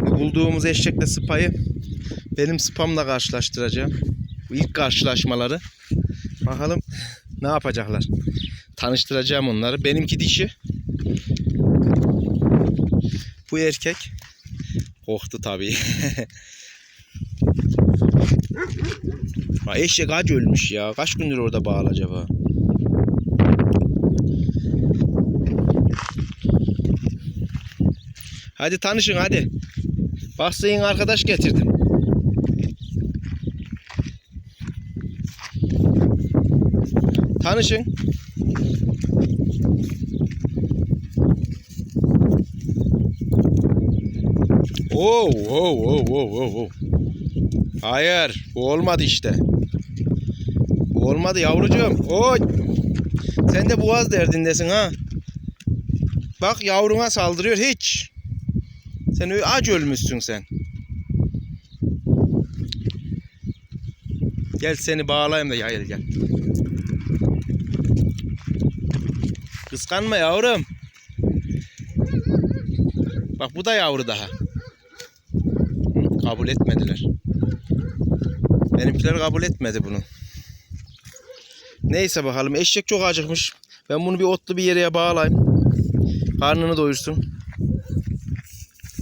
Şimdi bulduğumuz eşekle sıpayı benim sıpamla karşılaştıracağım. Bu ilk karşılaşmaları. Bakalım ne yapacaklar. Tanıştıracağım onları. Benimki dişi. Bu erkek. Korktu tabii. Ha, eşek acı ölmüş ya. Kaç gündür orada bağlı acaba? Hadi tanışın hadi. Bak senin arkadaş getirdim. Tanışın. Oo, oo, oo, oo, oo, oo. Hayır, bu olmadı işte. Bu olmadı yavrucuğum. Oy. Sen de boğaz derdindesin ha. Bak yavruna saldırıyor hiç. Sen aç ölmüşsün sen. Gel seni bağlayayım da yayıl gel. Kıskanma yavrum. Bak bu da yavru daha. Kabul etmediler. Benimkiler kabul etmedi bunu. Neyse bakalım eşek çok acıkmış. Ben bunu bir otlu bir yere bağlayayım. Karnını doyursun.